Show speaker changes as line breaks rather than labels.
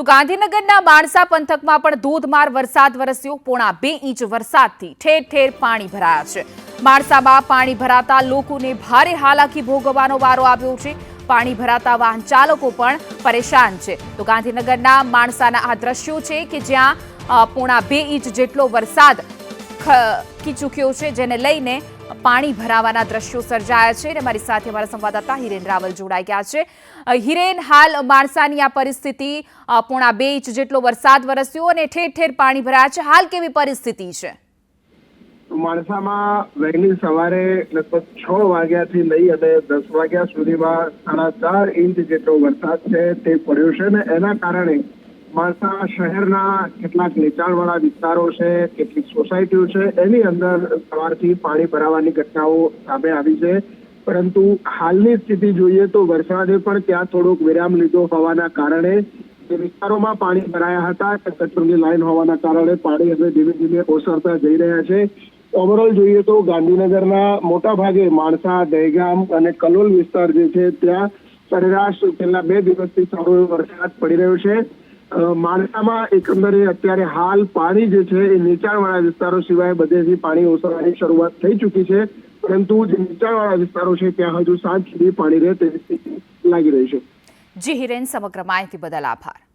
તો ગાંધીનગરના માણસા પંથકમાં પણ ધોધમાર વરસાદ વરસ્યો. પોણા બે ઇંચ વરસાદથી ઠેર ઠેર પાણી ભરાયા છે. માણસામાં પાણી ભરાતા લોકોને ભારે હાલાકી ભોગવવાનો વારો આવ્યો છે. પાણી ભરાતા વાહન ચાલકો પણ પરેશાન છે. તો ગાંધીનગરના માણસાના આ દ્રશ્યો છે કે જ્યાં પોણા બે ઇંચ જેટલો વરસાદ ખી ચૂક્યો છે, જેને લઈને પાણી ભરાવાના દ્રશ્યો સર્જાયા છે અને મારી સાથે અમારા સંવાદદાતા હિરેન રાવલ જોડાઈ ગયા છે. હિરેન, હાલ માણસાની આ પરિસ્થિતિ પોણા બે ઇંચ જેટલો વરસાદ વરસ્યો અને ઠેર ઠેર પાણી ભરાયા છે. હાલ કેવી પરિસ્થિતિ છે?
માણસામાં વહેલી સવારે લગભગ છ વાગ્યાથી લઈ અને દસ વાગ્યા સુધીમાં સાડા ચાર ઇંચ જેટલો વરસાદ છે તે પડ્યો છે ને એના કારણે માણસા શહેરના કેટલાક નીચાણવાળા વિસ્તારો છે, કેટલીક સોસાયટીઓ છે, એની અંદર સવારથી પાણી ભરાવાની ઘટનાઓ સામે આવી છે. પરંતુ હાલની સ્થિતિ જોઈએ તો વરસાદે પણ ત્યાં થોડોક વિરામ લીધો હોવાના કારણે જે વિસ્તારોમાં પાણી ભરાયા હતા ગટરની લાઈન હોવાના કારણે પાણી હવે ધીમે ધીમે ઓસરતા જઈ રહ્યા છે. ઓવરઓલ જોઈએ તો ગાંધીનગરના મોટા ભાગે માણસા, દહેગામ અને કલોલ વિસ્તાર જે છે, ત્યાં સરેરાશ છેલ્લા બે દિવસથી સારો વરસાદ પડી રહ્યો છે. માણસામાં એકંદરે અત્યારે હાલ પાણી જે છે એ નીચાણવાળા વિસ્તારો સિવાય બધેથી પાણી ઓસરવાની શરૂઆત થઈ ચૂકી છે. પરંતુ જે નીચાણવાળા વિસ્તારો છે, ત્યાં હજુ સાંજ સુધી પાણી રહે તેવી સ્થિતિ લાગી રહી છે.
જી હિરેન, સમગ્ર માહિતી બદલ આભાર.